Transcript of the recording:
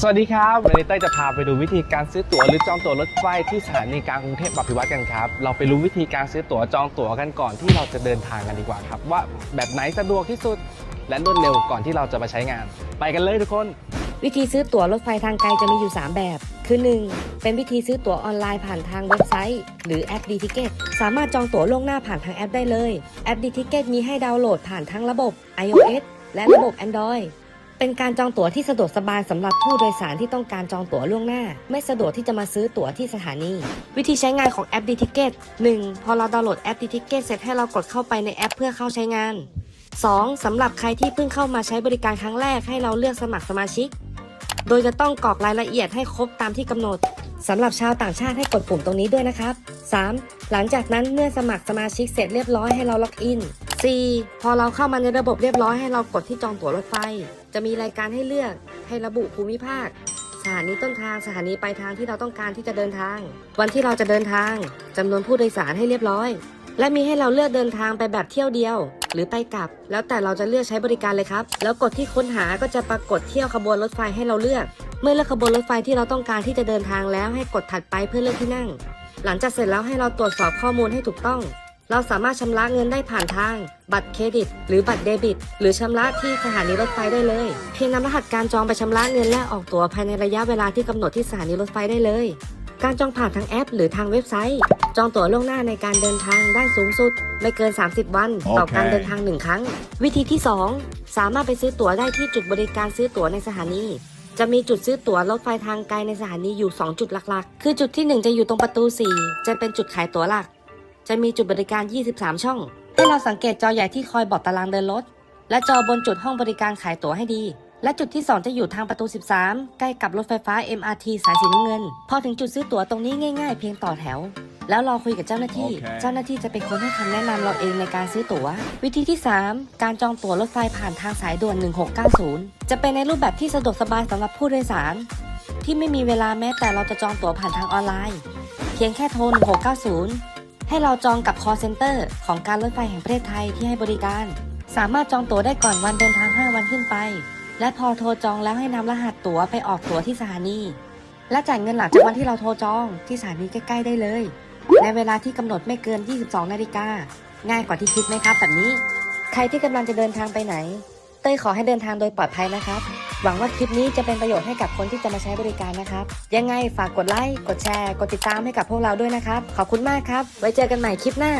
สวัสดีครับวันนี้เต้ยจะพาไปดูวิธีการซื้อตั๋วหรือจองตั๋วรถไฟที่สถานีกลางกรุงเทพอภิวัตกันครับ เราไปรู้วิธีการซื้อตั๋วจองตั๋วกันก่อนที่เราจะเดินทางกันดีกว่าครับ ว่าแบบไหนสะดวกที่สุด และรวดเร็วก่อนที่เราจะมาใช้งาน ไปกันเลยทุกคน วิธีซื้อตั๋วรถไฟทางไกลจะมีอยู่ 3 แบบ คือ 1. เป็นวิธีซื้อตั๋วออนไลน์ผ่านทางเว็บไซต์ หรือแอป D-Ticket สามารถจองตั๋วล่วงหน้าผ่านทางแอปได้เลย แอป D-Ticket มีให้ดาวน์โหลดผ่านทั้งระบบ iOS และระบบ Android เป็นการจองตั๋วที่สะดวกสบายสำหรับผู้โดยสารที่ต้องการจองตั๋วล่วงหน้า ไม่สะดวกที่จะมาซื้อตั๋วที่สถานี วิธีใช้งานของแอป D-Ticket 1. พอเราดาวน์โหลดแอป D-Ticket เสร็จให้เรากดเข้าไปในแอปเพื่อเข้าใช้งาน 2. สำหรับใครที่เพิ่งเข้ามาใช้บริการครั้งแรกให้เราเลือกสมัครสมาชิก โดยจะต้องกรอกรายละเอียดให้ครบตามที่กำหนดสำหรับชาวต่างชาติให้กดปุ่มตรงนี้ด้วยนะครับ 3. หลังจากนั้นเมื่อสมัครสมาชิกเสร็จเรียบร้อยให้เราล็อกอิน 4. พอเราเข้ามาในระบบเรียบร้อยให้เรากดที่จองตั๋วรถไฟ จะมีรายการให้เลือก ให้ระบุภูมิภาค สถานีต้นทางสถานีปลายทางที่เราต้องการที่จะเดินทาง วันที่เราจะเดินทางจำนวนผู้โดยสารให้เรียบร้อย และมีให้เราเลือกเดินทางไปแบบเที่ยวเดียว หรือไปกลับ แล้วแต่เราจะเลือกใช้บริการเลยครับ แล้วกดที่ค้นหาก็จะปรากฏเที่ยวขบวนรถไฟให้เราเลือก เมื่อเลือกขบวนรถไฟที่เราต้องการที่จะเดินทางแล้วให้กดถัดไปเพื่อเลือกที่นั่ง หลังจากเสร็จแล้วให้เราตรวจสอบข้อมูลให้ถูกต้อง เราสามารถชำระเงินได้ผ่านทาง บัตรเครดิต หรือบัตรเดบิต หรือชำระที่สถานีรถไฟได้เลย เพียงนำรหัสการจองไปชำระเงินและออกตั๋วภายในระยะเวลาที่กำหนดที่สถานีรถไฟได้เลย การจองผ่านทางแอป หรือทางเว็บไซต์ จองตั๋วล่วงหน้าในการเดินทางได้สูงสุด ไม่เกิน 30 วัน ต่อโอเคการเดินทางหนึ่งครั้ง วิธีที่ 2 สามารถไปซื้อตั๋วได้ที่จุดบริการซื้อตั๋วในสถานีจะมีจุดซื้อตั๋วรถไฟทางไกลในสถานีอยู่ 2 จุดหลักๆ คือจุดที่ 1 จะอยู่ตรงประตู 4 จะเป็นจุดขายตั๋วหลัก จะมีจุดบริการ 23 ช่อง ให้เราสังเกตจอใหญ่ที่คอยบอกตารางเดินรถ และจอบนจุดห้องบริการขายตั๋วให้ดี และจุดที่ 2 จะอยู่ทางประตู 13 ใกล้กับรถไฟฟ้า MRT สายสีน้ำเงิน พอถึงจุดซื้อตั๋วตรงนี้ง่ายๆ เพียงต่อแถว แล้วรอคุยกับเจ้าหน้าที่โอเคเจ้าหน้าที่จะเป็นคนให้คำแนะนำเราเองในการซื้อตั๋ว วิธีที่ 3 การจองตั๋วรถไฟผ่านทางสายด่วน 1690 จะเป็นในรูปแบบที่สะดวกสบายสำหรับผู้โดยสาร ที่ไม่มีเวลาแม้แต่เราจะจองตั๋วผ่านทางออนไลน์ เพียงแค่โทร1690 ให้เราจองกับ call center ของการรถไฟแห่งประเทศไทยที่ให้บริการ สามารถจองตั๋วได้ก่อนวันเดินทาง 5 วันขึ้นไป และพอโทรจองแล้วให้นำรหัสตั๋วไปออกตั๋วที่สถานี และจ่ายเงินหลังจากวันที่เราโทรจองที่สถานีใกล้ ๆ ได้เลย ในเวลาที่กำหนดไม่เกิน 22 นาฬิกาง่ายกว่าที่คิดไหมครับแบบนี้ ใครที่กำลังจะเดินทางไปไหน ต้ยขอให้เดินทางโดยปลอดภัยนะครับ หวังว่าคลิปนี้จะเป็นประโยชน์ให้กับคนที่จะมาใช้บริการนะครับ ยังไงฝากกดไลค์ กดแชร์ กดติดตามให้กับพวกเราด้วยนะครับ ขอบคุณมากครับ ไว้เจอกันใหม่คลิปหน้า